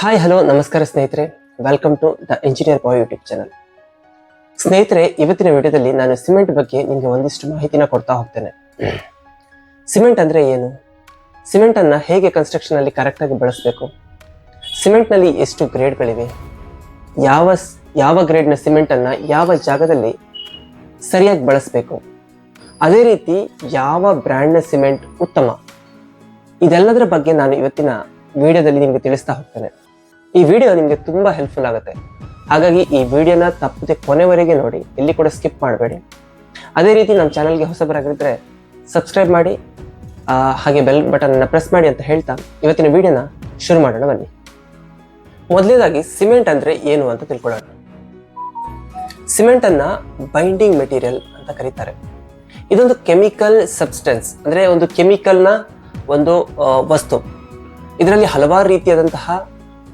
Hi hello ನಮಸ್ಕಾರ ಸ್ನೇಹಿತರೆ. Welcome to the engineer boy YouTube channel ಸ್ನೇಹಿತರೆ, ಇವತ್ತಿನ ವಿಡಿಯೋದಲ್ಲಿ ನಾನು ಸಿಮೆಂಟ್ ಬಗ್ಗೆ ನಿಮಗೆ ಒಂದಿಷ್ಟು ಮಾಹಿತಿನ ಕೊಡ್ತಾ ಹೋಗ್ತೇನೆ. ಸಿಮೆಂಟ್ ಅಂದರೆ ಏನು? ಸಿಮೆಂಟನ್ನು ಹೇಗೆ ಕನ್ಸ್ಟ್ರಕ್ಷನಲ್ಲಿ ಕರೆಕ್ಟಾಗಿ ಕರೆಕ್ಟ್ ಬಳಸಬೇಕು? ಸಿಮೆಂಟ್ನಲ್ಲಿ ಎಷ್ಟು ಗ್ರೇಡ್ಗಳಿವೆ ಯಾವ ಯಾವ ಗ್ರೇಡ್ನ ಸಿಮೆಂಟನ್ನು ಯಾವ ಜಾಗದಲ್ಲಿ ಸರಿಯಾಗಿ ಬಳಸಬೇಕು? ಅದೇ ರೀತಿ ಯಾವ ಬ್ರ್ಯಾಂಡ್ನ ಸಿಮೆಂಟ್ ಉತ್ತಮ? ಇದೆಲ್ಲದರ ಬಗ್ಗೆ ನಾನು ಇವತ್ತಿನ ವಿಡಿಯೋದಲ್ಲಿ ನಿಮಗೆ ತಿಳಿಸ್ತಾ ಹೋಗ್ತೇನೆ. ಈ ವಿಡಿಯೋ ನಿಮಗೆ ತುಂಬ ಹೆಲ್ಪ್ಫುಲ್ ಆಗುತ್ತೆ. ಹಾಗಾಗಿ ಈ ವಿಡಿಯೋನ ತಪ್ಪದೆ ಕೊನೆವರೆಗೆ ನೋಡಿ ಎಲ್ಲಿ ಕೂಡ ಸ್ಕಿಪ್ ಮಾಡಬೇಡಿ. ಅದೇ ರೀತಿ ನಮ್ಮ ಚಾನಲ್ಗೆ ಹೊಸಬರಾಗಿದ್ದರೆ ಸಬ್ಸ್ಕ್ರೈಬ್ ಮಾಡಿ ಹಾಗೆ ಬೆಲ್ ಬಟನ್ನ ಪ್ರೆಸ್ ಮಾಡಿ ಅಂತ ಹೇಳ್ತಾ ಇವತ್ತಿನ ವಿಡಿಯೋನ ಶುರು ಮಾಡೋಣ ಬನ್ನಿ. ಮೊದಲನೇದಾಗಿ ಸಿಮೆಂಟ್ ಅಂದರೆ ಏನು ಅಂತ ತಿಳ್ಕೊಳ್ಳೋಣ. ಸಿಮೆಂಟನ್ನು ಬೈಂಡಿಂಗ್ ಮೆಟೀರಿಯಲ್ ಅಂತ ಕರೀತಾರೆ. ಇದೊಂದು ಕೆಮಿಕಲ್ ಸಬ್ಸ್ಟೆನ್ಸ್ ಅಂದರೆ ಒಂದು ಕೆಮಿಕಲ್ನ ಒಂದು ವಸ್ತು. ಇದರಲ್ಲಿ ಹಲವಾರು ರೀತಿಯಾದಂತಹ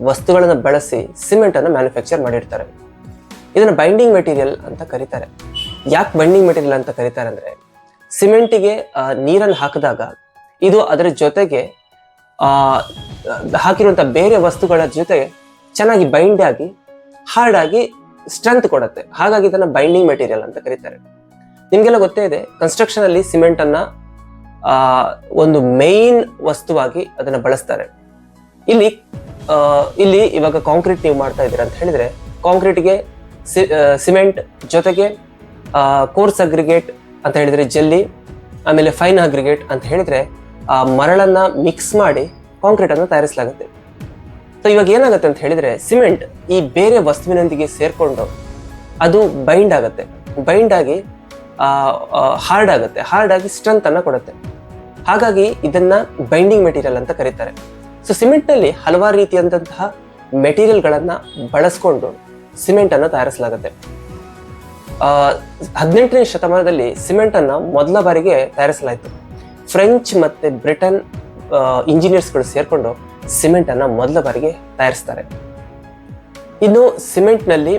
ವಸ್ತುಗಳನ್ನು ಬಳಸಿ ಸಿಮೆಂಟ್ ಅನ್ನು ಮ್ಯಾನುಫ್ಯಾಕ್ಚರ್ ಮಾಡಿರ್ತಾರೆ. ಇದನ್ನು ಬೈಂಡಿಂಗ್ ಮೆಟೀರಿಯಲ್ ಅಂತ ಕರೀತಾರೆ. ಯಾಕೆ ಬೈಂಡಿಂಗ್ ಮೆಟೀರಿಯಲ್ ಅಂತ ಕರೀತಾರೆ ಅಂದ್ರೆ, ಸಿಮೆಂಟಿಗೆ ನೀರನ್ನು ಹಾಕಿದಾಗ ಇದು ಅದರ ಜೊತೆಗೆ ಹಾಕಿರುವಂಥ ಬೇರೆ ವಸ್ತುಗಳ ಜೊತೆ ಚೆನ್ನಾಗಿ ಬೈಂಡ್ ಆಗಿ ಹಾರ್ಡ್ ಆಗಿ ಸ್ಟ್ರೆಂತ್ ಕೊಡುತ್ತೆ. ಹಾಗಾಗಿ ಇದನ್ನು ಬೈಂಡಿಂಗ್ ಮೆಟೀರಿಯಲ್ ಅಂತ ಕರೀತಾರೆ. ನಿಮಗೆಲ್ಲ ಗೊತ್ತೇ ಇದೆ ಕನ್ಸ್ಟ್ರಕ್ಷನ್ ಅಲ್ಲಿ ಸಿಮೆಂಟ್ ಅನ್ನ ಒಂದು ಮೇನ್ ವಸ್ತುವಾಗಿ ಅದನ್ನ ಬಳಸ್ತಾರೆ. ಇಲ್ಲಿ ಇಲ್ಲಿ ಇವಾಗ ಕಾಂಕ್ರೀಟ್ ನೀವು ಮಾಡ್ತಾ ಇದ್ದೀರಾ ಅಂತ ಹೇಳಿದ್ರೆ ಕಾಂಕ್ರೀಟ್ಗೆ ಸಿಮೆಂಟ್ ಜೊತೆಗೆ ಕೋರ್ಸ್ ಅಗ್ರಿಗೇಟ್ ಅಂತ ಹೇಳಿದ್ರೆ ಜಲ್ಲಿ, ಆಮೇಲೆ ಫೈನ್ ಅಗ್ರಿಗೇಟ್ ಅಂತ ಹೇಳಿದ್ರೆ, ಆ, ಮರಳನ್ನ ಮಿಕ್ಸ್ ಮಾಡಿ ಕಾಂಕ್ರೀಟ್ ಅನ್ನು ತಯಾರಿಸಲಾಗುತ್ತೆ. ಸೊ ಇವಾಗ ಏನಾಗುತ್ತೆ ಅಂತ ಹೇಳಿದ್ರೆ ಸಿಮೆಂಟ್ ಈ ಬೇರೆ ವಸ್ತುವಿನೊಂದಿಗೆ ಸೇರ್ಕೊಂಡು ಅದು ಬೈಂಡ್ ಆಗುತ್ತೆ. ಬೈಂಡ್ ಆಗಿ ಹಾರ್ಡ್ ಆಗುತ್ತೆ. ಹಾರ್ಡ್ ಆಗಿ ಸ್ಟ್ರೆಂತ್ ಅನ್ನ ಕೊಡುತ್ತೆ. ಹಾಗಾಗಿ ಇದನ್ನ ಬೈಂಡಿಂಗ್ ಮೆಟೀರಿಯಲ್ ಅಂತ ಕರೀತಾರೆ. ಸೊ ಸಿಮೆಂಟ್ನಲ್ಲಿ ಹಲವಾರು ರೀತಿಯಾದಂತಹ ಮೆಟೀರಿಯಲ್ ಗಳನ್ನ ಬಳಸ್ಕೊಂಡು ಸಿಮೆಂಟ್ ಅನ್ನ ತಯಾರಿಸಲಾಗುತ್ತೆ. ಹದಿನೆಂಟನೇ ಶತಮಾನದಲ್ಲಿ ಸಿಮೆಂಟ್ ಅನ್ನ ಮೊದಲ ಬಾರಿಗೆ ತಯಾರಿಸಲಾಯಿತು. ಫ್ರೆಂಚ್ ಮತ್ತೆ ಬ್ರಿಟನ್ ಇಂಜಿನಿಯರ್ಸ್ಗಳು ಸೇರಿಕೊಂಡು ಸಿಮೆಂಟ್ ಅನ್ನ ಮೊದಲ ಬಾರಿಗೆ ತಯಾರಿಸ್ತಾರೆ. ಇನ್ನು ಸಿಮೆಂಟ್ನಲ್ಲಿ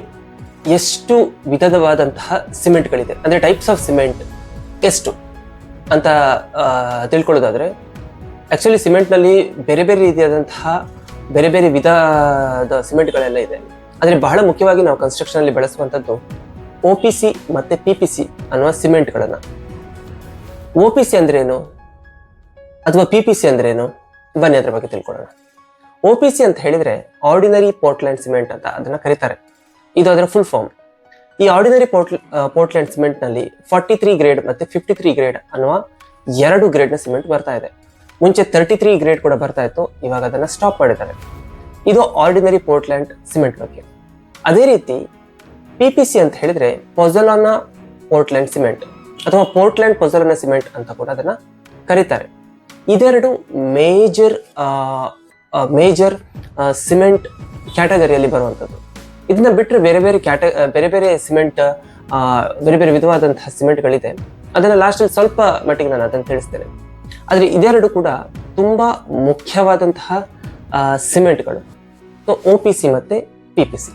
ಎಷ್ಟು ವಿಧವಾದಂತಹ ಸಿಮೆಂಟ್ಗಳಿದೆ ಅಂದ್ರೆ ಟೈಪ್ಸ್ ಆಫ್ ಸಿಮೆಂಟ್ ಎಷ್ಟು ಅಂತ ತಿಳ್ಕೊಳ್ಳೋದಾದ್ರೆ ಆಕ್ಚುಲಿ ಸಿಮೆಂಟ್ನಲ್ಲಿ ಬೇರೆ ಬೇರೆ ರೀತಿಯಾದಂತಹ ಬೇರೆ ಬೇರೆ ವಿಧದ ಸಿಮೆಂಟ್ಗಳೆಲ್ಲ ಇದೆ. ಆದರೆ ಬಹಳ ಮುಖ್ಯವಾಗಿ ನಾವು ಕನ್ಸ್ಟ್ರಕ್ಷನ್ ಅಲ್ಲಿ ಬಳಸುವಂಥದ್ದು ಒ ಪಿ ಸಿ ಮತ್ತೆ ಪಿ ಪಿ ಸಿ ಅನ್ನುವ ಸಿಮೆಂಟ್ಗಳನ್ನು ಒ ಪಿ ಸಿ ಅಂದ್ರೇನು? ಅಥವಾ ಪಿ ಪಿ ಸಿ ಅಂದ್ರೇನು? ಬನ್ನಿ ಅದ್ರ ಬಗ್ಗೆ ತಿಳ್ಕೊಳ್ಳೋಣ. ಒ ಪಿ ಸಿ ಅಂತ ಹೇಳಿದ್ರೆ ಆರ್ಡಿನರಿ ಪೋರ್ಟ್ಲ್ಯಾಂಡ್ ಸಿಮೆಂಟ್ ಅಂತ ಅದನ್ನ ಕರೀತಾರೆ. ಇದು ಅದರ ಫುಲ್ ಫಾರ್ಮ್ ಈ ಆರ್ಡಿನರಿ ಪೋರ್ಟ್ ಪೋರ್ಟ್ಲ್ಯಾಂಡ್ ಸಿಮೆಂಟ್ನಲ್ಲಿ ಫಾರ್ಟಿ ತ್ರೀ ಗ್ರೇಡ್ ಮತ್ತೆ ಫಿಫ್ಟಿ ತ್ರೀ ಗ್ರೇಡ್ ಅನ್ನುವ ಎರಡು ಗ್ರೇಡ್ನ ಸಿಮೆಂಟ್ ಬರ್ತಾ ಇದೆ. ಮುಂಚೆ ತರ್ಟಿ ತ್ರೀ ಗ್ರೇಡ್ ಕೂಡ ಬರ್ತಾ ಇತ್ತು, ಇವಾಗ ಅದನ್ನು ಸ್ಟಾಪ್ ಮಾಡಿದ್ದಾರೆ. ಇದು ಆರ್ಡಿನರಿ ಪೋರ್ಟ್ಲ್ಯಾಂಡ್ ಸಿಮೆಂಟ್ ಬಗ್ಗೆ. ಅದೇ ರೀತಿ ಪಿ ಪಿ ಸಿ ಅಂತ ಹೇಳಿದ್ರೆ ಪೊಜಲಾನ ಪೋರ್ಟ್ಲ್ಯಾಂಡ್ ಸಿಮೆಂಟ್ ಅಥವಾ ಪೋರ್ಟ್ಲ್ಯಾಂಡ್ ಪೊಜಲಾನ ಸಿಮೆಂಟ್ ಅಂತ ಕೂಡ ಅದನ್ನ ಕರೀತಾರೆ. ಇದೆರಡು ಮೇಜರ್ ಮೇಜರ್ ಸಿಮೆಂಟ್ ಕ್ಯಾಟಗರಿಯಲ್ಲಿ ಬರುವಂಥದ್ದು. ಇದನ್ನ ಬಿಟ್ಟರೆ ಬೇರೆ ಬೇರೆ ಕ್ಯಾಟ ಬೇರೆ ಬೇರೆ ಸಿಮೆಂಟ್ ಬೇರೆ ಬೇರೆ ವಿಧವಾದಂತಹ ಸಿಮೆಂಟ್ಗಳಿದೆ ಅದನ್ನು ಲಾಸ್ಟಲ್ಲಿ ಸ್ವಲ್ಪ ಮಟ್ಟಿಗೆ ನಾನು ಅದನ್ನು ತಿಳಿಸ್ತೇನೆ. ಆದರೆ ಇದೆರಡು ಕೂಡ ತುಂಬ ಮುಖ್ಯವಾದಂತಹ ಸಿಮೆಂಟ್ಗಳು. ಸೊ ಒ ಪಿ ಸಿ ಮತ್ತು ಪಿ ಪಿ ಸಿ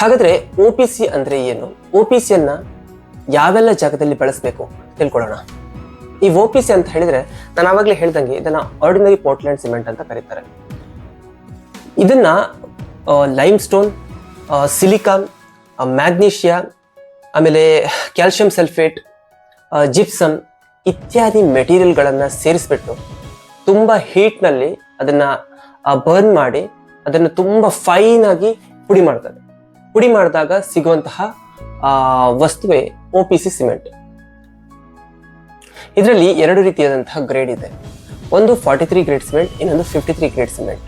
ಹಾಗಾದರೆ ಒ ಪಿ ಸಿ ಅಂದರೆ ಏನು? ಒ ಪಿ ಸಿಯನ್ನು ಯಾವೆಲ್ಲ ಜಾಗದಲ್ಲಿ ಬಳಸಬೇಕು ತಿಳ್ಕೊಳ್ಳೋಣ. ಈ ಒ ಪಿ ಸಿ ಅಂತ ಹೇಳಿದರೆ ನಾನು ಆವಾಗಲೇ ಹೇಳ್ದಂಗೆ ಇದನ್ನು ಆರ್ಡಿನರಿ ಪೋರ್ಟ್ಲ್ಯಾಂಡ್ ಸಿಮೆಂಟ್ ಅಂತ ಕರೀತಾರೆ. ಇದನ್ನು ಲೈಮ್ ಸ್ಟೋನ್ ಸಿಲಿಕಾನ್ ಮ್ಯಾಗ್ನೀಷಿಯಾ ಆಮೇಲೆ ಕ್ಯಾಲ್ಶಿಯಂ ಸಲ್ಫೇಟ್ ಜಿಪ್ಸಮ್ ಇತ್ಯಾದಿ ಮೆಟೀರಿಯಲ್ಗಳನ್ನು ಸೇರಿಸ್ಬಿಟ್ಟು ತುಂಬ ಹೀಟ್ನಲ್ಲಿ ಅದನ್ನು ಬರ್ನ್ ಮಾಡಿ ಅದನ್ನು ತುಂಬ ಫೈನ್ ಆಗಿ ಪುಡಿ ಮಾಡ್ತಾರೆ. ಪುಡಿ ಮಾಡಿದಾಗ ಸಿಗುವಂತಹ ವಸ್ತುವೇ ಒ ಪಿ ಸಿ ಸಿಮೆಂಟ್. ಇದರಲ್ಲಿ ಎರಡು ರೀತಿಯಾದಂತಹ ಗ್ರೇಡ್ ಇದೆ. ಒಂದು ಫಾರ್ಟಿ ತ್ರೀ ಗ್ರೇಡ್ ಸಿಮೆಂಟ್ ಇನ್ನೊಂದು ಫಿಫ್ಟಿ ತ್ರೀ ಗ್ರೇಡ್ ಸಿಮೆಂಟ್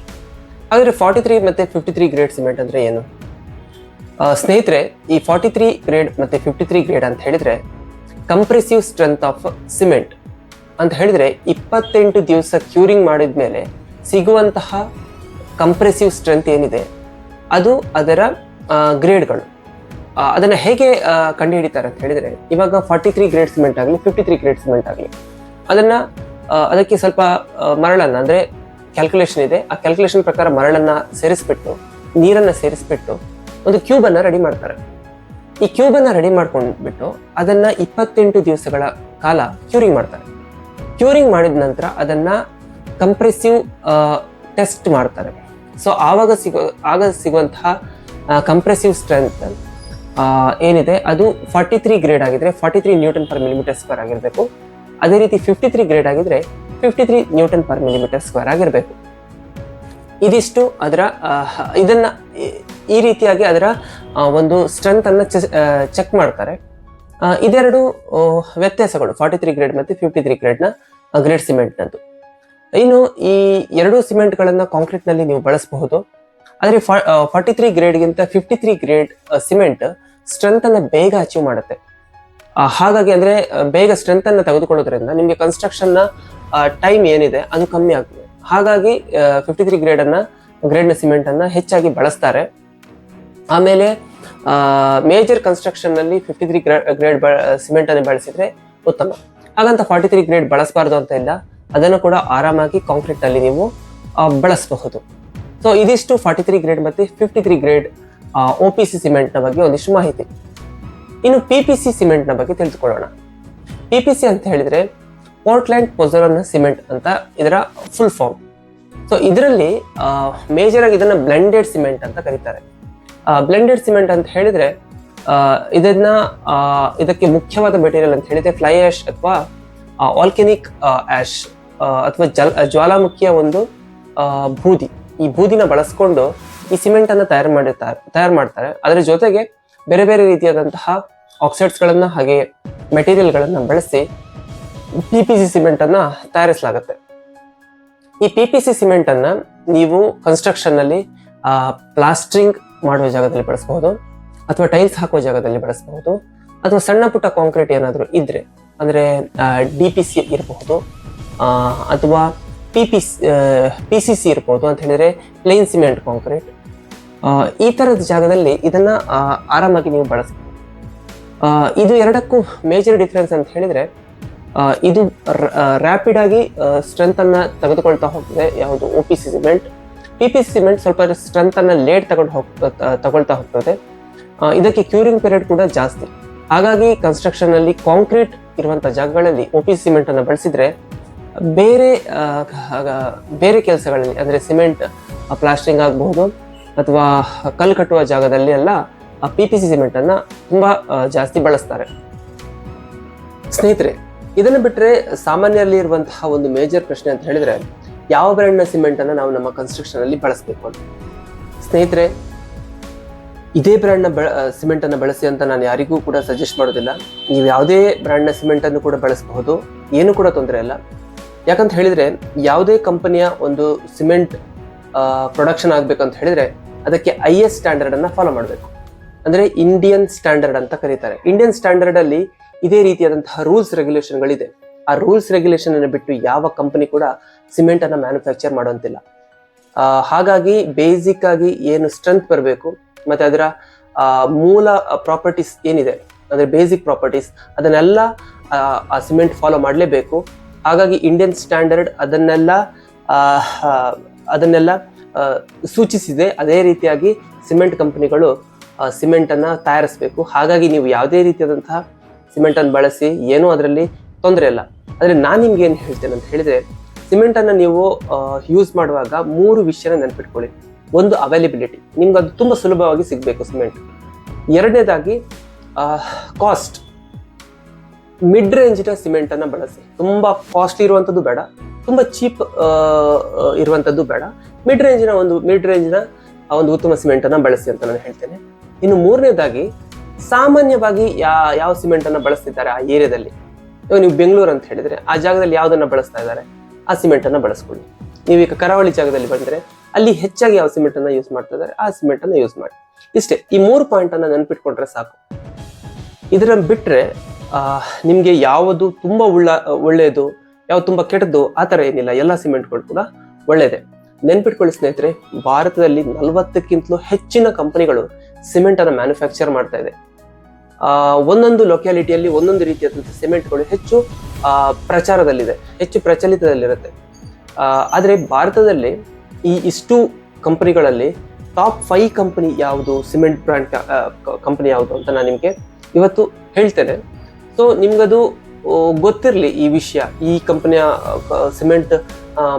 ಆದರೆ ಫಾರ್ಟಿ ತ್ರೀ ಮತ್ತು ಫಿಫ್ಟಿ ತ್ರೀ ಗ್ರೇಡ್ ಸಿಮೆಂಟ್ ಅಂದರೆ ಏನು? ಸ್ನೇಹಿತರೆ, ಈ ಫಾರ್ಟಿ ತ್ರೀ ಗ್ರೇಡ್ ಮತ್ತು ಫಿಫ್ಟಿ ತ್ರೀ ಗ್ರೇಡ್ ಅಂತ ಹೇಳಿದ್ರೆ ಕಂಪ್ರೆಸಿವ್ ಸ್ಟ್ರೆಂತ್ ಆಫ್ ಸಿಮೆಂಟ್ ಅಂತ ಹೇಳಿದ್ರೆ ಇಪ್ಪತ್ತೆಂಟು ದಿವಸ ಕ್ಯೂರಿಂಗ್ ಮಾಡಿದ ಮೇಲೆ ಸಿಗುವಂತಹ ಕಂಪ್ರೆಸಿವ್ ಸ್ಟ್ರೆಂತ್ ಏನಿದೆ? ಅದು ಅದರ ಗ್ರೇಡ್ಗಳು. ಅದನ್ನು ಹೇಗೆ ಕಂಡುಹಿಡಿತಾರೆ ಅಂತ ಹೇಳಿದರೆ ಇವಾಗ ಫಾರ್ಟಿ ತ್ರೀ ಗ್ರೇಡ್ ಸಿಮೆಂಟ್ ಆಗಲಿ ಫಿಫ್ಟಿ ತ್ರೀ ಗ್ರೇಡ್ ಸಿಮೆಂಟ್ ಆಗಲಿ, ಅದನ್ನು ಅದಕ್ಕೆ ಸ್ವಲ್ಪ ಮರಳನ್ನು, ಅಂದರೆ ಕ್ಯಾಲ್ಕುಲೇಷನ್ ಇದೆ. ಆ ಕ್ಯಾಲ್ಕುಲೇಷನ್ ಪ್ರಕಾರ ಮರಳನ್ನು ಸೇರಿಸ್ಬಿಟ್ಟು, ನೀರನ್ನು ಸೇರಿಸ್ಬಿಟ್ಟು ಒಂದು ಕ್ಯೂಬನ್ನು ರೆಡಿ ಮಾಡ್ತಾರೆ. ಈ ಕ್ಯೂಬ್ ಅನ್ನ ರೆಡಿ ಮಾಡ್ಕೊಂಡ್ಬಿಟ್ಟು ಅದನ್ನ ಇಪ್ಪತ್ತೆಂಟು ದಿವಸಗಳ ಕಾಲ ಕ್ಯೂರಿಂಗ್ ಮಾಡ್ತಾರೆ. ಕ್ಯೂರಿಂಗ್ ಮಾಡಿದ ನಂತರ ಅದನ್ನ ಕಂಪ್ರೆಸಿವ್ ಟೆಸ್ಟ್ ಮಾಡ್ತಾರೆ. ಸೊ ಆವಾಗ ಸಿಗೋ, ಆಗ ಸಿಗುವಂತಹ ಕಂಪ್ರೆಸಿವ್ ಸ್ಟ್ರೆಂತ್ ಏನಿದೆ? ಅದು ಫಾರ್ಟಿ ತ್ರೀ ಗ್ರೇಡ್ ಆಗಿದ್ರೆ forty three newton per millimetre square ಆಗಿರಬೇಕು. ಅದೇ ರೀತಿ ಫಿಫ್ಟಿ ತ್ರೀ ಗ್ರೇಡ್ ಆಗಿದ್ರೆ fifty three newton per millimetre square ಆಗಿರಬೇಕು. ಇದಿಷ್ಟು ಅದರ ಇದನ್ನ ಈ- ರೀತಿಯಾಗಿ ಅದರ ಒಂದು ಸ್ಟ್ರೆಂತ್ ಅನ್ನ ಚೆಕ್ ಮಾಡ್ತಾರೆ. ಇದೆರಡು ವ್ಯತ್ಯಾಸಗಳು. ಫಾರ್ಟಿ ತ್ರೀ ಗ್ರೇಡ್ ಮತ್ತು ಫಿಫ್ಟಿ ತ್ರೀ ಗ್ರೇಡ್ನ ಗ್ರೇಡ್ ಸಿಮೆಂಟ್ನದ್ದು ಇನ್ನು ಈ ಎರಡು ಸಿಮೆಂಟ್ಗಳನ್ನು ಕಾಂಕ್ರೀಟ್ನಲ್ಲಿ ನೀವು ಬಳಸಬಹುದು. ಆದರೆ ಫಾರ್ಟಿ ತ್ರೀ ಗ್ರೇಡ್ಗಿಂತ ಫಿಫ್ಟಿ ತ್ರೀ ಗ್ರೇಡ್ ಸಿಮೆಂಟ್ ಸ್ಟ್ರೆಂತನ್ನು ಬೇಗ ಅಚೀವ್ ಮಾಡುತ್ತೆ. ಹಾಗಾಗಿ ಅಂದ್ರೆ ಬೇಗ ಸ್ಟ್ರೆಂತನ್ನು ತೆಗೆದುಕೊಳ್ಳೋದ್ರಿಂದ ನಿಮಗೆ ಕನ್ಸ್ಟ್ರಕ್ಷನ್ನ ಟೈಮ್ ಏನಿದೆ ಅದು ಕಮ್ಮಿ ಆಗ್ತದೆ. ಹಾಗಾಗಿ ಫಿಫ್ಟಿ ತ್ರೀ ಗ್ರೇಡ್ ಗ್ರೇಡ್ನ ಗ್ರೇಡ್ನ ಸಿಮೆಂಟ್ ಅನ್ನ ಹೆಚ್ಚಾಗಿ ಬಳಸ್ತಾರೆ. ಆಮೇಲೆ ಮೇಜರ್ ಕನ್ಸ್ಟ್ರಕ್ಷನ್ನಲ್ಲಿ ಫಿಫ್ಟಿ ತ್ರೀ ಗ್ರೇಡ್ ಸಿಮೆಂಟ್ ಅನ್ನು ಬಳಸಿದ್ರೆ ಉತ್ತಮ. ಹಾಗಂತ ಫಾರ್ಟಿ ತ್ರೀ ಗ್ರೇಡ್ ಬಳಸಬಾರ್ದು ಅಂತ ಇಲ್ಲ. ಅದನ್ನು ಕೂಡ ಆರಾಮಾಗಿ ಕಾಂಕ್ರೀಟ್ ಅಲ್ಲಿ ನೀವು ಬಳಸಬಹುದು. ಸೊ ಇದಿಷ್ಟು ಫಾರ್ಟಿ ತ್ರೀ ಗ್ರೇಡ್ ಮತ್ತೆ fifty three grade O P C ಸಿಮೆಂಟ್ನ ಬಗ್ಗೆ ಒಂದಿಷ್ಟು ಮಾಹಿತಿ. ಇನ್ನು ಪಿ ಪಿ ಸಿ ಸಿಮೆಂಟ್ನ ಬಗ್ಗೆ ತಿಳಿದುಕೊಳ್ಳೋಣ. ಪಿ ಪಿ ಸಿ ಅಂತ ಹೇಳಿದ್ರೆ ಪೋರ್ಟ್ಲ್ಯಾಂಡ್ ಪೊಸರನ್ ಸಿಮೆಂಟ್ ಅಂತ ಇದರ ಫುಲ್ ಫಾರ್ಮ್ ಸೊ ಇದರಲ್ಲಿ ಮೇಜರ್ ಆಗಿ ಇದನ್ನ ಬ್ಲೆಂಡೆಡ್ ಸಿಮೆಂಟ್ ಅಂತ ಕರೀತಾರೆ. ಬ್ಲೆಂಡೆಡ್ ಸಿಮೆಂಟ್ ಅಂತ ಹೇಳಿದ್ರೆ ಇದನ್ನ ಇದಕ್ಕೆ ಮುಖ್ಯವಾದ ಮೆಟೀರಿಯಲ್ ಅಂತ ಹೇಳಿದ್ರೆ ಫ್ಲೈ ಆಶ್ ಅಥವಾ ಆಲ್ಕೆನಿಕ್ ಆಶ್ ಅಥವಾ ಜಲ್, ಜ್ವಾಲಾಮುಖಿಯ ಒಂದು ಬೂದಿ. ಈ ಬೂದಿನ ಬಳಸ್ಕೊಂಡು ಈ ಸಿಮೆಂಟ್ ಅನ್ನ ತಯಾರು ಮಾಡಿರ್ತಾರೆ ತಯಾರು ಮಾಡ್ತಾರೆ. ಅದರ ಜೊತೆಗೆ ಬೇರೆ ಬೇರೆ ರೀತಿಯಾದಂತಹ ಆಕ್ಸೈಡ್ಸ್ ಗಳನ್ನ ಹಾಗೆ ಮೆಟೀರಿಯಲ್ ಗಳನ್ನ ಬಳಸಿ ಪಿ ಪಿ ಸಿ ಸಿಮೆಂಟ್ ಅನ್ನ ತಯಾರಿಸಲಾಗುತ್ತೆ. ಈ ಪಿ ಪಿ ಸಿ ಸಿಮೆಂಟ್ ಅನ್ನ ನೀವು ಕನ್ಸ್ಟ್ರಕ್ಷನ್ನಲ್ಲಿ ಪ್ಲಾಸ್ಟ್ರಿಂಗ್ ಮಾಡುವ ಜಾಗದಲ್ಲಿ ಬಳಸಬಹುದು, ಅಥವಾ ಟೈಲ್ಸ್ ಹಾಕುವ ಜಾಗದಲ್ಲಿ ಬಳಸಬಹುದು, ಅಥವಾ ಸಣ್ಣ ಪುಟ್ಟ ಕಾಂಕ್ರೀಟ್ ಏನಾದರೂ ಇದ್ರೆ, ಅಂದ್ರೆ ಡಿ ಪಿ ಸಿ ಇರಬಹುದು ಅಥವಾ P P P C C ಇರಬಹುದು ಅಂತ ಹೇಳಿದ್ರೆ ಪ್ಲೇನ್ ಸಿಮೆಂಟ್ ಕಾಂಕ್ರೀಟ್ ಈ ತರದ ಜಾಗದಲ್ಲಿ ಇದನ್ನ ಆರಾಮಾಗಿ ನೀವು ಬಳಸಬಹುದು. ಇದು ಎರಡಕ್ಕೂ ಮೇಜರ್ ಡಿಫ್ರೆನ್ಸ್ ಅಂತ ಹೇಳಿದ್ರೆ ಇದು ರ್ಯಾಪಿಡ್ ಆಗಿ ಸ್ಟ್ರೆಂತ್ ಅನ್ನ ತೆಗೆದುಕೊಳ್ತಾ ಹೋಗ್ತದೆ, ಯಾವುದು O P C cement P P cement ಸ್ವಲ್ಪ ಸ್ಟ್ರೆಂತ್ ಅನ್ನ ಲೇಟ್ ತಗೊಂಡು ಹೋಗ್ ತ- ತಗೊಳ್ತಾ ಹೋಗ್ತದೆ. ಇದಕ್ಕೆ ಕ್ಯೂರಿಂಗ್ ಪೀರಿಯಡ್ ಕೂಡ ಜಾಸ್ತಿ. ಹಾಗಾಗಿ ಕನ್ಸ್ಟ್ರಕ್ಷನ್ ಅಲ್ಲಿ ಕಾಂಕ್ರೀಟ್ ಇರುವಂತ ಜಾಗಗಳಲ್ಲಿ ಒ ಪಿ ಸಿಮೆಂಟ್ ಅನ್ನ ಬಳಸಿದ್ರೆ ಬೇರೆ ಬೇರೆ ಕೆಲಸಗಳಲ್ಲಿ, ಅಂದ್ರೆ ಸಿಮೆಂಟ್ ಪ್ಲಾಸ್ಟಿಂಗ್ ಆಗಬಹುದು ಅಥವಾ ಕಲ್ಲು ಕಟ್ಟುವ ಜಾಗದಲ್ಲಿ ಎಲ್ಲ ಪಿ ಪಿ ಸಿ ಸಿಮೆಂಟ್ ಅನ್ನ ತುಂಬಾ ಜಾಸ್ತಿ ಬಳಸ್ತಾರೆ. ಸ್ನೇಹಿತರೆ, ಇದನ್ನು ಬಿಟ್ಟರೆ ಸಾಮಾನ್ಯರಲ್ಲಿ ಇರುವಂತಹ ಒಂದು ಮೇಜರ್ ಪ್ರಶ್ನೆ ಅಂತ ಹೇಳಿದ್ರೆ ಯಾವ ಬ್ರ್ಯಾಂಡ್ನ ಸಿಮೆಂಟ್ ಅನ್ನ ನಾವು ನಮ್ಮ ಕನ್ಸ್ಟ್ರಕ್ಷನಲ್ಲಿ ಬಳಸಬೇಕು ಅಂತ. ಸ್ನೇಹಿತರೆ, ಇದೇ ಬ್ರ್ಯಾಂಡ್ನ ಬಳ ಸಿಮೆಂಟ್ ಅನ್ನು ಬಳಸಿ ಅಂತ ನಾನು ಯಾರಿಗೂ ಕೂಡ ಸಜೆಸ್ಟ್ ಮಾಡೋದಿಲ್ಲ. ನೀವು ಯಾವುದೇ ಬ್ರ್ಯಾಂಡ್ನ ಸಿಮೆಂಟ್ ಅನ್ನು ಕೂಡ ಬಳಸಬಹುದು. ಏನು ಕೂಡ ತೊಂದರೆ ಇಲ್ಲ. ಯಾಕಂತ ಹೇಳಿದ್ರೆ, ಯಾವುದೇ ಕಂಪನಿಯ ಒಂದು ಸಿಮೆಂಟ್ ಪ್ರೊಡಕ್ಷನ್ ಆಗಬೇಕಂತ ಹೇಳಿದ್ರೆ, ಅದಕ್ಕೆ ಐ ಎಸ್ ಸ್ಟ್ಯಾಂಡರ್ಡ್ ಅನ್ನ ಫಾಲೋ ಮಾಡಬೇಕು. ಅಂದ್ರೆ ಇಂಡಿಯನ್ ಸ್ಟ್ಯಾಂಡರ್ಡ್ ಅಂತ ಕರೀತಾರೆ. ಇಂಡಿಯನ್ ಸ್ಟ್ಯಾಂಡರ್ಡ್ ಅಲ್ಲಿ ಇದೇ ರೀತಿಯಾದಂತಹ ರೂಲ್ಸ್ ರೆಗ್ಯುಲೇಷನ್ಗಳಿದೆ ಆ ರೂಲ್ಸ್ ರೆಗ್ಯುಲೇಷನ್ ಅನ್ನು ಬಿಟ್ಟು ಯಾವ ಕಂಪನಿ ಕೂಡ ಸಿಮೆಂಟ್ ಅನ್ನ ಮ್ಯಾನುಫ್ಯಾಕ್ಚರ್ ಮಾಡುವಂತಿಲ್ಲ. ಹಾಗಾಗಿ ಬೇಸಿಕ್ ಆಗಿ ಏನು ಸ್ಟ್ರೆಂತ್ ಬರಬೇಕು ಮತ್ತೆ ಅದರ ಮೂಲ ಪ್ರಾಪರ್ಟೀಸ್ ಏನಿದೆ ಅಂದ್ರೆ ಬೇಸಿಕ್ ಪ್ರಾಪರ್ಟೀಸ್ ಅದನ್ನೆಲ್ಲ ಆ, ಸಿಮೆಂಟ್ ಫಾಲೋ ಮಾಡಲೇಬೇಕು. ಹಾಗಾಗಿ ಇಂಡಿಯನ್ ಸ್ಟ್ಯಾಂಡರ್ಡ್ ಅದನ್ನೆಲ್ಲ ಅದನ್ನೆಲ್ಲ ಸೂಚಿಸಿದೆ. ಅದೇ ರೀತಿಯಾಗಿ ಸಿಮೆಂಟ್ ಕಂಪನಿಗಳು ಸಿಮೆಂಟ್ ಅನ್ನ ತಯಾರಿಸಬೇಕು. ಹಾಗಾಗಿ ನೀವು ಯಾವುದೇ ರೀತಿಯಾದಂತಹ ಸಿಮೆಂಟ್ ಅನ್ನು ಬಳಸಿ ಏನೂ ಅದರಲ್ಲಿ ತೊಂದರೆ ಇಲ್ಲ. ಆದ್ರೆ ನಾನು ನಿಮ್ಗೆ ಏನು ಹೇಳ್ತೇನೆ ಅಂತ ಹೇಳಿದ್ರೆ ಸಿಮೆಂಟನ್ನು ನೀವು ಯೂಸ್ ಮಾಡುವಾಗ ಮೂರು ವಿಷಯನ ನೆನಪಿಟ್ಕೊಳ್ಳಿ. ಒಂದು ಅವೈಲಬಿಲಿಟಿ ನಿಮ್ಗೆ ಅದು ತುಂಬಾ ಸುಲಭವಾಗಿ ಸಿಗಬೇಕು ಸಿಮೆಂಟ್ ಎರಡನೇದಾಗಿ ಕಾಸ್ಟ್ ಮಿಡ್ ರೇಂಜಿನ ಸಿಮೆಂಟನ್ನು ಬಳಸಿ. ತುಂಬಾ ಕಾಸ್ಟ್ಲಿ ಇರುವಂಥದ್ದು ಬೇಡ. ತುಂಬಾ ಚೀಪ್ ಇರುವಂಥದ್ದು ಬೇಡ. ಮಿಡ್ ರೇಂಜಿನ ಒಂದು ಮಿಡ್ ರೇಂಜಿನ ಒಂದು ಉತ್ತಮ ಸಿಮೆಂಟನ್ನು ಬಳಸಿ ಅಂತ ನಾನು ಹೇಳ್ತೇನೆ. ಇನ್ನು ಮೂರನೇದಾಗಿ, ಸಾಮಾನ್ಯವಾಗಿ ಯಾ, ಯಾವ ಸಿಮೆಂಟನ್ನು ಬಳಸ್ತಿದ್ದಾರೆ ಆ ಏರಿಯಾದಲ್ಲಿ? ಇವಾಗ ನೀವು ಬೆಂಗಳೂರು ಅಂತ ಹೇಳಿದ್ರೆ ಆ ಜಾಗದಲ್ಲಿ ಯಾವುದನ್ನು ಬಳಸ್ತಾ ಇದ್ದಾರೆ? ಆ ಸಿಮೆಂಟ್ ಅನ್ನ ಬಳಸ್ಕೊಳ್ಳಿ. ನೀವು ಈಗ ಕರಾವಳಿ ಜಾಗದಲ್ಲಿ ಬಂದ್ರೆ ಅಲ್ಲಿ ಹೆಚ್ಚಾಗಿ ಯಾವ ಸಿಮೆಂಟ್ ಅನ್ನ ಯೂಸ್ ಮಾಡ್ತಾ ಇದ್ದಾರೆ? ಆ ಸಿಮೆಂಟ್ ಅನ್ನ ಯೂಸ್ ಮಾಡಿ. ಇಷ್ಟೇ, ಈ ಮೂರು ಪಾಯಿಂಟ್ ಅನ್ನ ನೆನ್ಪಿಟ್ಕೊಂಡ್ರೆ ಸಾಕು. ಇದರ ಬಿಟ್ರೆ ನಿಮಗೆ ಯಾವುದು ತುಂಬಾ ಉಳ್ಳ, ಒಳ್ಳೆಯದು, ಯಾವ್ದು ತುಂಬಾ ಕೆಟ್ಟದ್ದು, ಆ ಥರ ಏನಿಲ್ಲ. ಎಲ್ಲ ಸಿಮೆಂಟ್ಗಳು ಕೂಡ ಒಳ್ಳೆಯದೇ ನೆನ್ಪಿಟ್ಕೊಳ್ಳಿ ಸ್ನೇಹಿತರೆ, ಭಾರತದಲ್ಲಿ ನಲವತ್ತಕ್ಕಿಂತಲೂ ಹೆಚ್ಚಿನ ಕಂಪನಿಗಳು ಸಿಮೆಂಟ್ ಅನ್ನ ಮ್ಯಾನುಫ್ಯಾಕ್ಚರ್ ಮಾಡ್ತಾ ಇದೆ. ಒಂದೊಂದು ಲೊಕ್ಯಾಲಿಟಿಯಲ್ಲಿ ಒಂದೊಂದು ರೀತಿಯಾದಂತಹ ಸಿಮೆಂಟ್ಗಳು ಹೆಚ್ಚು ಪ್ರಚಾರದಲ್ಲಿದೆ, ಹೆಚ್ಚು ಪ್ರಚಲಿತದಲ್ಲಿರುತ್ತೆ. ಆದರೆ ಭಾರತದಲ್ಲಿ ಈ ಇಷ್ಟು ಕಂಪನಿಗಳಲ್ಲಿ ಟಾಪ್ ಫೈವ್ ಕಂಪನಿ ಯಾವುದು ಸಿಮೆಂಟ್ ಬ್ರ್ಯಾಂಡ್ ಕಂಪನಿ ಯಾವುದು ಅಂತ ನಾನು ನಿಮಗೆ ಇವತ್ತು ಹೇಳ್ತೇನೆ. ಸೊ ನಿಮ್ಗದು ಗೊತ್ತಿರಲಿ ಈ ವಿಷಯ, ಈ ಕಂಪನಿಯ ಸಿಮೆಂಟ್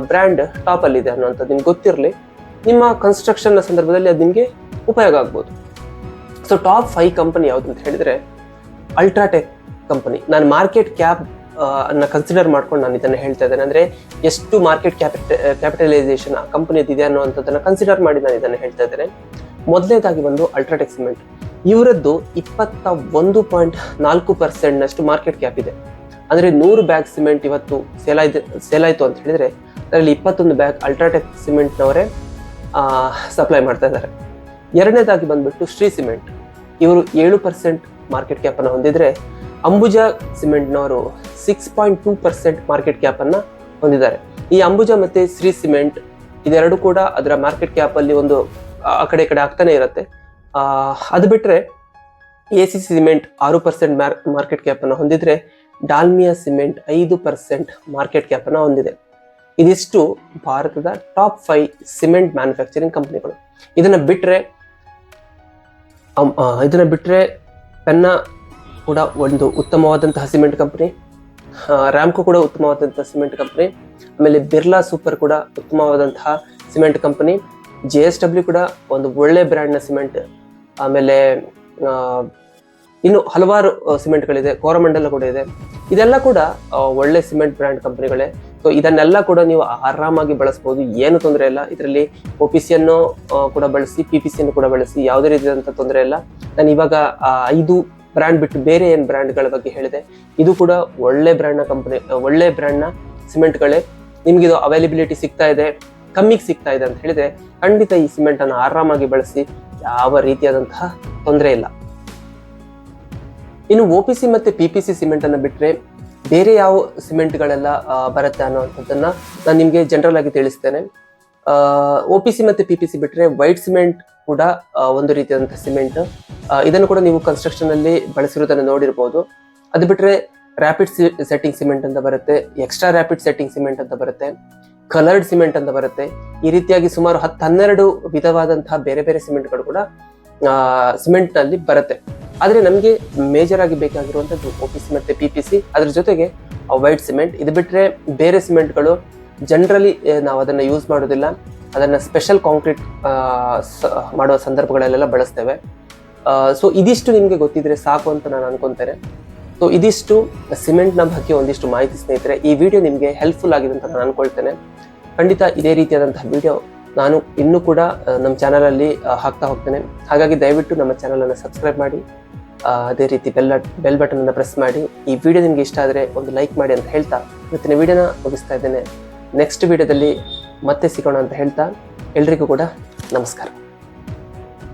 ಬ್ರ್ಯಾಂಡ್ ಟಾಪ್ ಅಲ್ಲಿ ಇದೆ ಅನ್ನೋಂಥದ್ದು ನಿಮ್ಗೆ ಗೊತ್ತಿರಲಿ. ನಿಮ್ಮ ಕನ್ಸ್ಟ್ರಕ್ಷನ್ನ ಸಂದರ್ಭದಲ್ಲಿ ಅದು ನಿಮಗೆ ಉಪಯೋಗ ಆಗ್ಬೋದು. ಸೊ ಟಾಪ್ ಫೈವ್ ಕಂಪನಿ ಯಾವ್ದು ಅಂತ ಹೇಳಿದ್ರೆ ಅಲ್ಟ್ರಾಟೆಕ್ ಕಂಪನಿ ನಾನು ಮಾರ್ಕೆಟ್ ಕ್ಯಾಪ್ ಅನ್ನ ಕನ್ಸಿಡರ್ ಮಾಡ್ಕೊಂಡು ನಾನು ಇದನ್ನ ಹೇಳ್ತಾ ಇದ್ದೇನೆ. ಅಂದ್ರೆ, ಎಷ್ಟು ಮಾರ್ಕೆಟ್ ಕ್ಯಾಪಿಟ ಕ್ಯಾಪಿಟಲೈಸೇಷನ್ ಆ ಕಂಪನಿ ಇದೆ ಅನ್ನೋವಂಥದ್ದನ್ನು ಕನ್ಸಿಡರ್ ಮಾಡಿ ನಾನು ಇದನ್ನ ಹೇಳ್ತಾ ಇದ್ದೇನೆ. ಮೊದಲನೇದಾಗಿ ಬಂದು ಅಲ್ಟ್ರಾಟೆಕ್ ಸಿಮೆಂಟ್ ಇವರದ್ದು ಇಪ್ಪತ್ತ ಒಂದು ಪಾಯಿಂಟ್ ನಾಲ್ಕು ಪರ್ಸೆಂಟ್ ನಷ್ಟು ಮಾರ್ಕೆಟ್ ಕ್ಯಾಪ್ ಇದೆ. ಅಂದ್ರೆ, ನೂರು ಬ್ಯಾಗ್ ಸಿಮೆಂಟ್ ಇವತ್ತು ಸೇಲ್ ಆಯ್ತು ಅಂತ ಹೇಳಿದ್ರೆ, ಅದರಲ್ಲಿ ಇಪ್ಪತ್ತೊಂದು ಬ್ಯಾಗ್ ಅಲ್ಟ್ರಾಟೆಕ್ ಸಿಮೆಂಟ್ನವರೇ ಸಪ್ಲೈ ಮಾಡ್ತಾ ಇದ್ದಾರೆ. ಎರಡನೇದಾಗಿ ಬಂದ್ಬಿಟ್ಟು ಶ್ರೀ ಸಿಮೆಂಟ್ ಇವರು ಏಳು ಪರ್ಸೆಂಟ್ ಮಾರ್ಕೆಟ್ ಕ್ಯಾಪ್ ಅನ್ನು ಹೊಂದಿದ್ರೆ Ambuja ಸಿಮೆಂಟ್ನವರು six point two percent market cap ಅನ್ನ ಹೊಂದಿದ್ದಾರೆ. ಈ ಅಂಬುಜಾ ಮತ್ತೆ ಶ್ರೀ ಸಿಮೆಂಟ್ ಇದೆರಡು ಕೂಡ ಅದರ ಮಾರ್ಕೆಟ್ ಕ್ಯಾಪ್ ಅಲ್ಲಿ ಒಂದು ಆ ಕಡೆ ಕಡೆ ಆಗ್ತಾನೆ ಇರುತ್ತೆ. ಅದು ಬಿಟ್ಟರೆ ಎ ಸಿ ಸಿಮೆಂಟ್ ಆರು ಪರ್ಸೆಂಟ್ ಮಾರ್ಕೆಟ್ ಕ್ಯಾಪ್ ಅನ್ನು ಹೊಂದಿದ್ರೆ ಡಾಲ್ಮಿಯಾ ಸಿಮೆಂಟ್ ಐದು ಪರ್ಸೆಂಟ್ ಮಾರ್ಕೆಟ್ ಕ್ಯಾಪ್ ಅನ್ನು ಹೊಂದಿದೆ. ಇದಿಷ್ಟು ಭಾರತದ ಟಾಪ್ ಫೈವ್ ಸಿಮೆಂಟ್ ಮ್ಯಾನುಫ್ಯಾಕ್ಚರಿಂಗ್ ಕಂಪನಿಗಳು ಇದನ್ನ ಆ, ಇದನ್ನ ಬಿಟ್ಟರೆ ಪೆನ್ನ ಕೂಡ ಒಂದು ಉತ್ತಮವಾದಂತಹ ಸಿಮೆಂಟ್ ಕಂಪನಿ ರ್ಯಾಮ್ಕೋ ಕೂಡ ಉತ್ತಮವಾದಂತಹ ಸಿಮೆಂಟ್ ಕಂಪನಿ, ಆಮೇಲೆ ಬಿರ್ಲಾ ಸೂಪರ್ ಕೂಡ ಉತ್ತಮವಾದಂತಹ cement company, J S W ಕೂಡ ಒಂದು ಒಳ್ಳೆ ಬ್ರ್ಯಾಂಡ್ನ ಸಿಮೆಂಟ್, ಆಮೇಲೆ ಇನ್ನು ಹಲವಾರು ಸಿಮೆಂಟ್ಗಳಿದೆ, ಕೋರಮಂಡಲ ಕೂಡ ಇದೆ. ಇದೆಲ್ಲ ಕೂಡ ಒಳ್ಳೆ ಸಿಮೆಂಟ್ ಬ್ರ್ಯಾಂಡ್ ಕಂಪನಿಗಳೇ. ಸೊ ಇದನ್ನೆಲ್ಲ ಕೂಡ ನೀವು ಆರಾಮಾಗಿ ಬಳಸ್ಬೋದು. ಏನು ತೊಂದರೆ ಇಲ್ಲ. ಇದರಲ್ಲಿ ಒ ಪಿ ಸಿಯನ್ನು ಕೂಡ ಬಳಸಿ ಪಿ ಪಿ ಸಿಯನ್ನು ಕೂಡ ಬಳಸಿ, ಯಾವುದೇ ರೀತಿಯಾದಂಥ ತೊಂದರೆ ಇಲ್ಲ. ನಾನು ಇವಾಗ ಐದು ಬ್ರ್ಯಾಂಡ್ ಬಿಟ್ಟು ಬೇರೆ ಏನು ಬ್ರ್ಯಾಂಡ್ಗಳ ಬಗ್ಗೆ ಹೇಳಿದೆ. ಇದು ಕೂಡ ಒಳ್ಳೆ ಬ್ರ್ಯಾಂಡ್ನ ಕಂಪನಿ ಒಳ್ಳೆ ಬ್ರ್ಯಾಂಡ್ನ ಸಿಮೆಂಟ್ಗಳೇ. ನಿಮ್ಗೆ ಇದು ಅವೈಲಬಿಲಿಟಿ ಸಿಗ್ತಾ ಇದೆ. ಕಮ್ಮಿಗೆ ಸಿಗ್ತಾ ಇದೆ ಅಂತ ಹೇಳಿದ್ರೆ ಖಂಡಿತ ಈ ಸಿಮೆಂಟ್ ಅನ್ನು ಆರಾಮಾಗಿ ಬಳಸಿ, ಯಾವ ರೀತಿಯಾದಂತಹ ತೊಂದರೆ ಇಲ್ಲ. ಇನ್ನು ಒ ಪಿ ಸಿ ಮತ್ತೆ ಪಿ ಪಿ ಸಿ ಸಿಮೆಂಟ್ ಅನ್ನು ಬಿಟ್ರೆ ಬೇರೆ ಯಾವ ಸಿಮೆಂಟ್ಗಳೆಲ್ಲ ಬರುತ್ತೆ ಅನ್ನೋವಂಥದ್ದನ್ನ ನಾನು ನಿಮಗೆ ಜನರಲ್ ಆಗಿ ತಿಳಿಸ್ತೇನೆ. ಒ ಪಿ ಸಿ ಮತ್ತೆ ಪಿ ಪಿ ಸಿ ಬಿಟ್ರೆ ವೈಟ್ ಸಿಮೆಂಟ್ ಕೂಡ ಒಂದು ರೀತಿಯಾದಂಥ ಸಿಮೆಂಟ್ ಇದನ್ನು ಕೂಡ ನೀವು ಕನ್ಸ್ಟ್ರಕ್ಷನ್ ಅಲ್ಲಿ ಬಳಸಿರೋದನ್ನು ನೋಡಿರ್ಬೋದು. ಅದು ಬಿಟ್ರೆ ರ್ಯಾಪಿಡ್ ಸೆಟ್ಟಿಂಗ್ ಸಿಮೆಂಟ್ ಅಂತ ಬರುತ್ತೆ ಎಕ್ಸ್ಟ್ರಾ ರ್ಯಾಪಿಡ್ ಸೆಟ್ಟಿಂಗ್ ಸಿಮೆಂಟ್ ಅಂತ ಬರುತ್ತೆ ಕಲರ್ಡ್ ಸಿಮೆಂಟ್ ಅಂತ ಬರುತ್ತೆ. ಈ ರೀತಿಯಾಗಿ ಸುಮಾರು ಹತ್ತು ಹನ್ನೆರಡು ವಿಧವಾದಂತಹ ಬೇರೆ ಬೇರೆ ಸಿಮೆಂಟ್ಗಳು ಕೂಡ ಸಿಮೆಂಟ್ನಲ್ಲಿ ಬರುತ್ತೆ. ಆದ್ರೆ ನಮಗೆ ಮೇಜರ್ ಆಗಿ ಬೇಕಾಗಿರುವಂಥದ್ದು ಒ ಪಿ ಸಿ ಮತ್ತೆ ಪಿ ಪಿ ಸಿ ಅದ್ರ ಜೊತೆಗೆ ವೈಟ್ ಸಿಮೆಂಟ್ ಇದು ಬಿಟ್ಟರೆ ಬೇರೆ ಸಿಮೆಂಟ್ಗಳು ಜನರಲಿ ನಾವು ಅದನ್ನು ಯೂಸ್ ಮಾಡೋದಿಲ್ಲ. ಅದನ್ನು ಸ್ಪೆಷಲ್ ಕಾಂಕ್ರೀಟ್ ಮಾಡುವ ಸಂದರ್ಭಗಳಲ್ಲೆಲ್ಲ ಬಳಸ್ತೇವೆ. ಸೊ ಇದಿಷ್ಟು ನಿಮಗೆ ಗೊತ್ತಿದ್ರೆ ಸಾಕು ಅಂತ ನಾನು ಅನ್ಕೊಂತೇನೆ. ಸೊ ಇದಿಷ್ಟು ಸಿಮೆಂಟ್ನ ಬಗ್ಗೆ ಒಂದಿಷ್ಟು ಮಾಹಿತಿ ಸ್ನೇಹಿತರೆ, ಈ ವಿಡಿಯೋ ನಿಮಗೆ ಹೆಲ್ಪ್ಫುಲ್ ಆಗಿದೆ ಅಂತ ನಾನು ಅನ್ಕೊಳ್ತೇನೆ. ಖಂಡಿತ ಇದೇ ರೀತಿಯಾದಂತಹ ವಿಡಿಯೋ ನಾನು ಇನ್ನೂ ಕೂಡ ನಮ್ಮ ಚಾನಲಲ್ಲಿ ಹಾಕ್ತಾ ಹೋಗ್ತೇನೆ. ಹಾಗಾಗಿ ದಯವಿಟ್ಟು ನಮ್ಮ ಚಾನಲನ್ನು ಸಬ್ಸ್ಕ್ರೈಬ್ ಮಾಡಿ. ಅದೇ ರೀತಿ ಬೆಲ್ ಬೆಲ್ ಅನ್ನು ಪ್ರೆಸ್ ಮಾಡಿ. ಈ ವಿಡಿಯೋ ನಿಮಗೆ ಇಷ್ಟ ಆದರೆ ಒಂದು ಲೈಕ್ ಮಾಡಿ ಅಂತ ಹೇಳ್ತಾ, ಇವತ್ತಿನ ವಿಡಿಯೋನ ಮುಗಿಸ್ತಾ ಇದ್ದೇನೆ. ನೆಕ್ಸ್ಟ್ ವಿಡಿಯೋದಲ್ಲಿ ಮತ್ತೆ ಸಿಗೋಣ ಅಂತ ಹೇಳ್ತಾ, ಎಲ್ರಿಗೂ ಕೂಡ ನಮಸ್ಕಾರ.